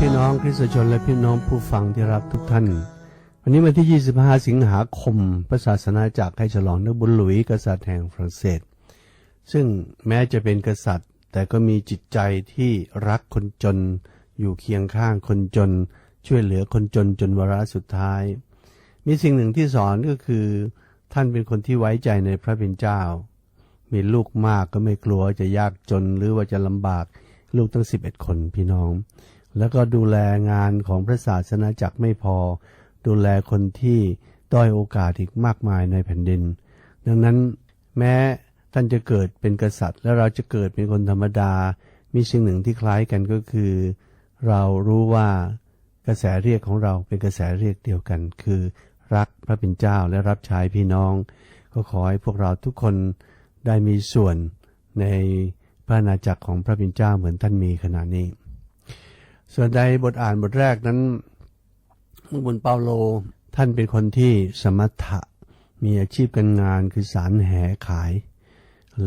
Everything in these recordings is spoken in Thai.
พี่น้องคริสตชนและพี่น้องผู้ฟังที่รักทุกท่าน วันนี้วันที่ 25 สิงหาคมพระศาสนาจักรให้ฉลองนึกบุญหลุยกษัตริย์แห่งฝรั่งเศส ซึ่งแม้จะเป็นกษัตริย์ แต่ก็มีจิตใจที่รักคนจน อยู่เคียงข้างคนจน ช่วยเหลือคนจนจนวาระสุดท้าย มีสิ่งหนึ่งที่สอนก็คือ ท่านเป็นคนที่ไว้ใจในพระเป็นเจ้า มีลูกมากก็ไม่กลัวจะยากจนหรือว่าจะลำบากลูกตั้ง 11 คนพี่น้อง แล้วก็ดูแลงานของพระศาสนาจักรไม่พอ ดูแลคนที่ด้อยโอกาสอีกมากมายในแผ่นดิน ดังนั้นแม้ท่านจะเกิดเป็นกษัตริย์ และเราจะเกิดเป็นคนธรรมดา มีสิ่งหนึ่งที่คล้ายกันก็คือ เรารู้ว่ากระแสเรียกของเราเป็นกระแสเรียกเดียวกัน คือรักพระเป็นเจ้าและรับใช้พี่น้อง ก็ขอให้พวกเราทุกคนได้มีส่วนในพระอาณาจักรของพระเป็นเจ้าเหมือนท่านมีขณะนี้ ส่วนในบทอ่านบทแรกนั้นบุญเปาโลท่านเป็นคนที่สมถะมีอาชีพการงานคือสารแหขาย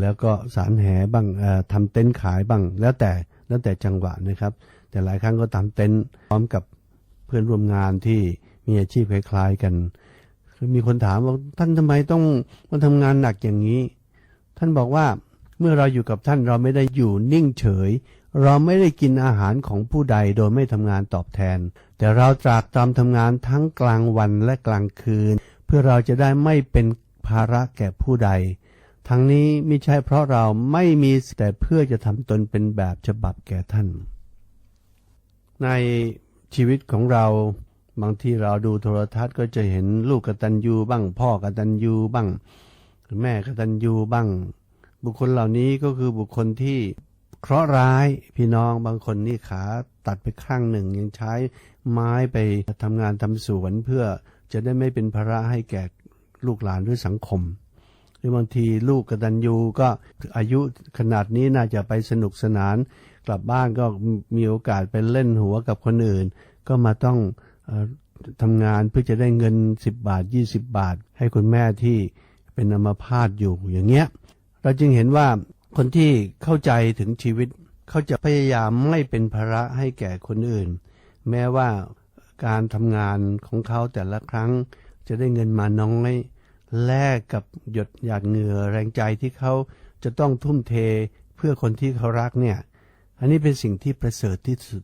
แล้วก็สารแหบ้างทำเต็นท์ขายบ้างแล้วแต่แล้วแต่จังหวะนะครับ แต่หลายครั้งก็ทำเต็นท์พร้อมกับเพื่อนร่วมงานที่มีอาชีพคล้ายๆกัน คือมีคนถามว่าท่านทำไมต้องมาทำงานหนักอย่างนี้ ท่านบอกว่าเมื่อเราอยู่กับท่านเราไม่ได้อยู่นิ่งเฉย เราไม่ได้กินอาหารของผู้ใดโดยไม่ทำงานตอบแทน แต่เราตรากตรำทำงานทั้งกลางวันและกลางคืน เพื่อเราจะได้ไม่เป็นภาระแก่ผู้ใด ทั้งนี้ไม่ใช่เพราะเราไม่มีแต่เพื่อจะทำตนเป็นแบบฉบับแก่ท่าน ในชีวิตของเราบางทีเราดูโทรทัศน์ก็จะเห็นลูกกตัญญูบ้าง พ่อกตัญญูบ้าง แม่กตัญญูบ้าง บุคคลเหล่านี้ก็คือบุคคลที่ เคราะห์ร้ายพี่น้องบางคนนี่ขาตัดไปข้างหนึ่ง ยังใช้ไม้ไปทำงานทำสวนเพื่อจะได้ไม่เป็นภาระให้แก่ลูกหลานหรือสังคม หรือบางทีลูกกตัญญูก็อายุขนาดนี้น่าจะไปสนุกสนาน กลับบ้านก็มีโอกาสไปเล่นหัวกับคนอื่น ก็มาต้องออทำงานเพื่อจะได้เงิน 10 บาท 20 บาท ให้คุณแม่ที่เป็นอัมพาตอยู่อย่างเงี้ย เราจึงเห็นว่า คนที่เข้าใจถึงชีวิต เขาจะพยายามไม่เป็นภาระให้แก่คนอื่น แม้ว่าการทำงานของเขาแต่ละครั้งจะได้เงินมาน้อยแลกกับหยดหยาดเหงื่อแรงใจที่เขาจะต้องทุ่มเทเพื่อคนที่เขารักเนี่ย อันนี้เป็นสิ่งที่ประเสริฐที่สุด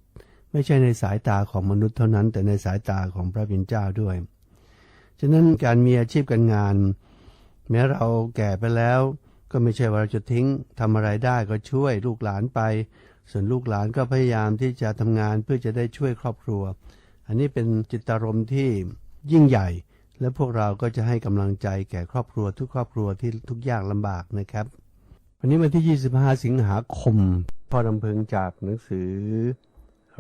ไม่ใช่ในสายตาของมนุษย์เท่านั้น แต่ในสายตาของพระบิดาเจ้าด้วย ฉะนั้นการมีอาชีพการงาน แม้เราแก่ไปแล้ว ก็ไม่ใช่ว่าเราจะทิ้งทำอะไรได้ก็ช่วยลูกหลานไป ส่วนลูกหลานก็พยายามที่จะทำงานเพื่อจะได้ช่วยครอบครัว อันนี้เป็นจิตารมณ์ที่ยิ่งใหญ่ และพวกเราก็จะให้กำลังใจแก่ครอบครัวทุกครอบครัวที่ทุกยากลำบากนะครับ วันนี้วันที่ 25 สิงหาคมพ่อดำเพิงจากหนังสือ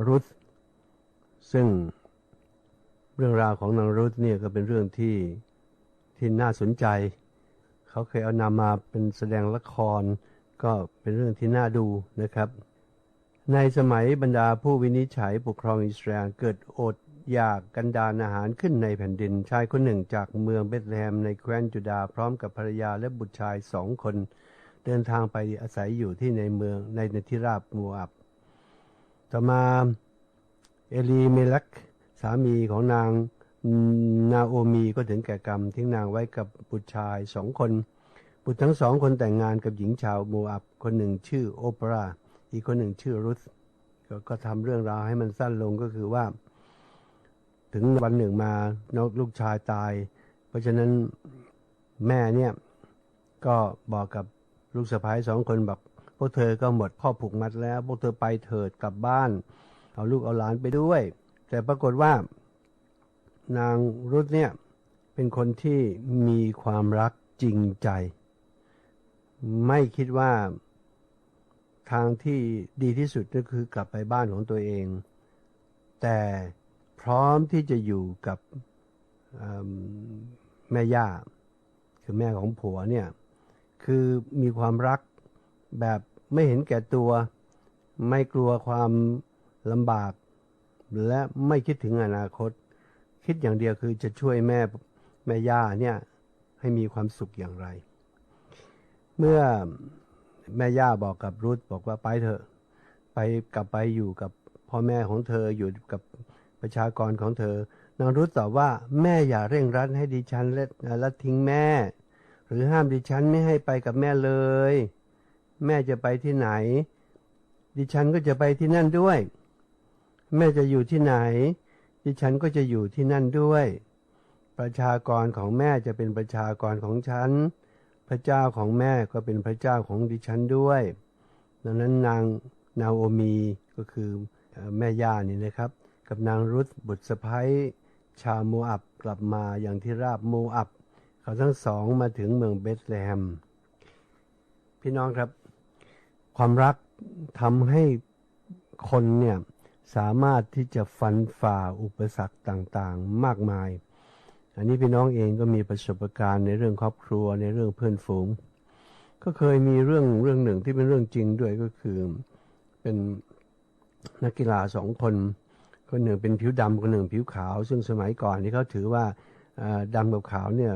รุธซึ่งเรื่องราวของนางรุธเนี่ยก็เป็นเรื่องที่ที่น่าสนใจ เขาเคยเอานำมาเป็นแสดงละคร ก็เป็นเรื่องที่น่าดูนะครับ ในสมัยบรรดาผู้วินิจฉัยปกครองอิสราเอลเกิดอดอยากกันดานอาหารขึ้นในแผ่นดินชายคนหนึ่งจากเมืองเบธเลเฮมในแคว้นจูดาพร้อมกับภรรยาและบุตรชายสองคน เดินทางไปอาศัยอยู่ที่ในเมืองในในที่ราบมูอับ ต่อมาเอลีเมลักสามีของนาง นาโอมีก็ถึงแก่กรรม ทิ้งนางไว้กับบุตรชายสองคน บุตรทั้งสองคนแต่งงานกับหญิงชาวโมอับ คนหนึ่งชื่อโอปรา อีกคนหนึ่งชื่อรุธกก็ทำเรื่องราวให้มันสั้นลงก็คือว่า ถึงวันหนึ่งมานกลูกชายตาย เพราะฉะนั้นแม่เนี่ยก็บอกกับลูกสะพ้ายสองคนบอกพวกเธอก็หมดข้อผูกมัดแล้ว พวกเธอไปเถิดกลับบ้าน เอาลูกเอาหลานไปด้วย แต่ปรากฏว่า นางรุธเนี่ย เป็นคนที่มีความรักจริงใจ ไม่คิดว่าทางที่ดีที่สุดก็คือกลับไปบ้านของตัวเอง แต่พร้อมที่จะอยู่กับแม่ย่า คือแม่ของผัวเนี่ย คือมีความรักแบบไม่เห็นแก่ตัว ไม่กลัวความลำบาก และไม่คิดถึงอนาคต คิดอย่างเดียวคือจะช่วยแม่แม่ย่าเนี่ยให้มีความสุขอย่างไร เมื่อแม่ย่าบอกกับรุธบอกว่าไปเถอะ ไปกลับไปอยู่กับพ่อแม่ของเธออยู่กับประชากรของเธอนางรุธตอบว่าแม่อย่าเร่งรัดให้ดิฉันและละทิ้งแม่ หรือห้ามดิฉันไม่ให้ไปกับแม่เลย แม่จะไปที่ไหน ดิฉันก็จะไปที่นั่นด้วย แม่จะอยู่ที่ไหน ดิฉันก็จะอยู่ที่นั่นด้วย ประชากรของแม่จะเป็นประชากรของฉัน พระเจ้าของแม่ก็เป็นพระเจ้าของดิฉันด้วย ดังนั้นนางนาโอมีก็คือแม่ย่านี่นะครับ กับนางรุธบุตรสะพ้ยชาวโมอับกลับมาอย่างที่ราบโมอับ เขาทั้งสองมาถึงเมืองเบธเลเฮม พี่น้องครับ ความรักทำให้คนเนี่ย สามารถที่จะฟันฝ่าอุปสรรคต่างๆ มากมาย อันนี้พี่น้องเองก็มีประสบการณ์ในเรื่องครอบครัวในเรื่องเพื่อนฝูง ก็เคยมีเรื่องเรื่องหนึ่งที่เป็นเรื่องจริงด้วยก็คือเป็นนักกีฬาสองคน คนหนึ่งเป็นผิวดำคนหนึ่งผิวขาว ซึ่งสมัยก่อนนี่เขาถือว่าเอ่อดำกับขาวเนี่ย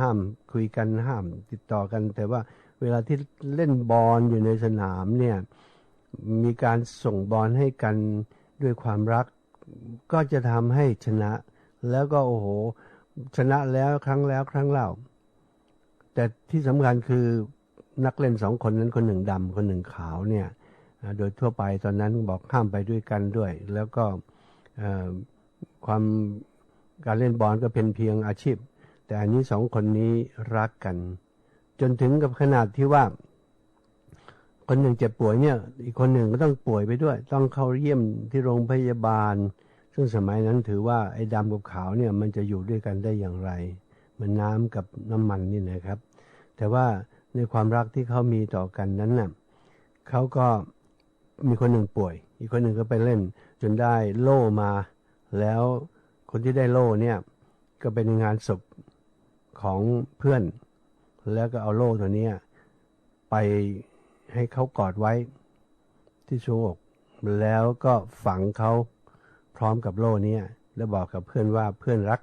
ห้ามคุยกันห้ามติดต่อกัน แต่ว่าเวลาที่เล่นบอลอยู่ในสนามเนี่ยมีการส่งบอลให้กัน ด้วยความรัก ก็จะทำให้ชนะ แล้วก็โอ้โห ชนะแล้วครั้งแล้วครั้งเล่า แต่ที่สำคัญคือนักเล่นสองคนนั้นคนหนึ่งดำคนหนึ่งขาวเนี่ย โดยทั่วไปตอนนั้นบอกห้ามไปด้วยกันด้วย แล้วก็ความการเล่นบอลก็เป็นเพียงอาชีพ แต่อันนี้สองคนนี้รักกัน จนถึงกับขนาดที่ว่า คนหนึ่งเจ็บป่วยเนี่ย อีกคนหนึ่งก็ต้องป่วยไปด้วย ต้องเข้าเยี่ยมที่โรงพยาบาล ซึ่งสมัยนั้นถือว่าไอ้ดำกับขาวเนี่ยมันจะอยู่ด้วยกันได้อย่างไร เหมือนน้ำกับน้ำมันนี่นะครับ แต่ว่าในความรักที่เขามีต่อกันนั้นน่ะเขาก็มีคนหนึ่งป่วย อีกคนหนึ่งก็ไปเล่น จนได้โล่มา แล้วคนที่ได้โล่เนี่ย ก็เป็นงานศพของเพื่อน แล้วก็เอาโล่ตัวนี้ไป ให้เขากอดไว้ที่ช่วงอกแล้วก็ฝังเขาพร้อมกับโล่นี้แล้วบอกกับเพื่อนว่าเพื่อนรัก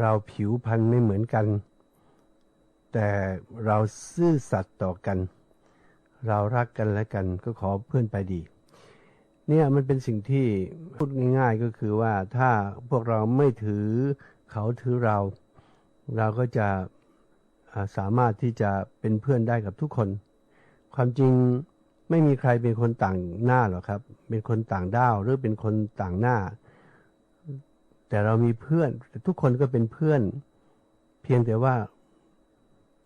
เราผิวพรรณไม่เหมือนกัน แต่เราซื่อสัตย์ต่อกัน เรารักกันและกันก็ขอเพื่อนไปดีเนี่ยมันเป็นสิ่งที่พูดง่าย ๆก็คือว่าถ้าพวกเราไม่ถือเขาถือเรา เราก็จะสามารถที่จะเป็นเพื่อนได้กับทุกคน ความจริงไม่มีใครเป็นคนต่างหน้าหรอกครับ เป็นคนต่างด้าวหรือเป็นคนต่างหน้า แต่เรามีเพื่อนทุกคนก็เป็นเพื่อน เพียงแต่ว่า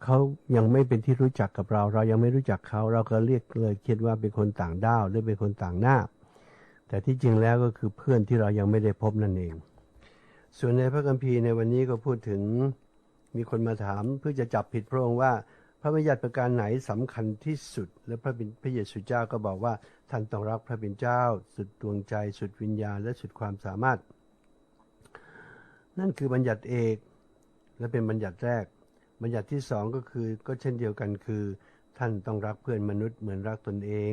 เขายังไม่เป็นที่รู้จักกับเรา เรายังไม่รู้จักเขา เราก็เรียกเลยคิดว่าเป็นคนต่างด้าวหรือเป็นคนต่างหน้า แต่ที่จริงแล้วก็คือเพื่อนที่เรายังไม่ได้พบนั่นเอง ส่วนในพระคัมภีร์ในวันนี้ก็พูดถึงมีคนมาถามเพื่อจะจับผิดพระองค์ว่า พระบัญญัติประการไหนสำคัญที่สุด และพระบิณพระเยซูเจ้าก็บอกว่าท่านต้องรักพระบิณเจ้า สุดดวงใจ สุดวิญญาณและสุดความสามารถ นั่นคือบัญญัติเอกและเป็นบัญญัติแรก บัญญัติที่สองก็คือก็เช่นเดียวกันคือ ท่านต้องรักเพื่อนมนุษย์เหมือนรักตนเอง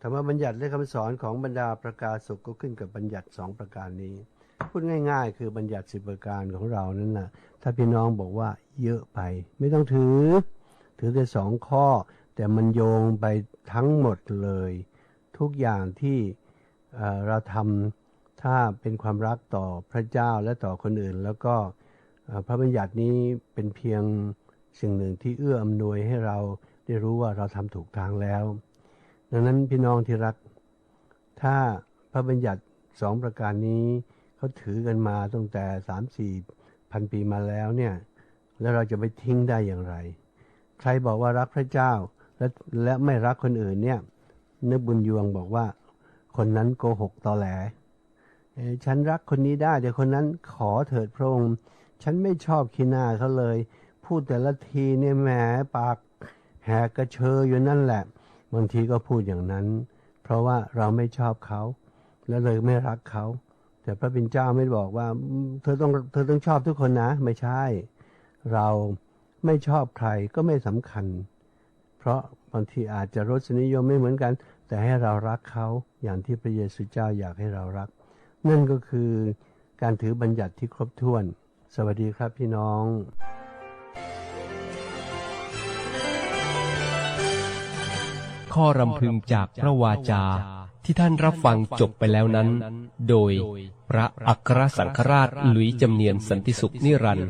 ธรรมบัญญัติและคำสอนของบรรดาประกาศกก็ขึ้นกับบัญญัติสองประการนี้ พูดง่าย ๆ คือบัญญัติสิบประการของเรานั้นนะถ้าพี่น้องบอกว่าเยอะไป ไม่ต้องถือ ถือแต่สองข้อ แต่มันโยงไปทั้งหมดเลย ทุกอย่างที่เราทำถ้าเป็นความรักต่อพระเจ้าและต่อคนอื่น แล้วก็พระบัญญัตินี้เป็นเพียงสิ่งหนึ่งที่เอื้ออำนวยให้เราได้รู้ว่าเราทำถูกทางแล้ว ดังนั้นพี่น้องที่รัก ถ้าพระบัญญัติสองประการนี้เขาถือกันมาตั้งแต่สามสี่พันปีมาแล้วเนี่ย แล้วเราจะไปทิ้งได้อย่างไร ใครบอกว่ารักพระเจ้า และและไม่รักคนอื่นเนี่ยนึกบุญยวงบอกว่า คนนั้นโกหกตอแหลฉันรักคนนี้ได้แต่คนนั้นขอเถิดพระองค์ ฉันไม่ชอบขี้หน้าเขาเลย พูดแต่ละทีเนี่ยแหมปากแหกกระเชออยู่นั่นแหละ บางทีก็พูดอย่างนั้น เพราะว่าเราไม่ชอบเขา แล้วเลยไม่รักเขา แต่พระบิณเจ้าไม่บอกว่า เธอต้องเธอต้องชอบทุกคนนะ ไม่ใช่ เรา ไม่ชอบใครก็ไม่สำคัญ เพราะบางทีอาจจะรสนิยมไม่เหมือนกัน แต่ให้เรารักเขาอย่างที่พระเยซูเจ้าอยากให้เรารัก นั่นก็คือการถือบัญญัติที่ครบถ้วน สวัสดีครับพี่น้องข้อรำพึงจากพระวาจาที่ท่านรับฟังจบไปแล้วนั้น โดยพระอัครสังฆราชหลุยจำเนียนสันติสุขนิรันดร์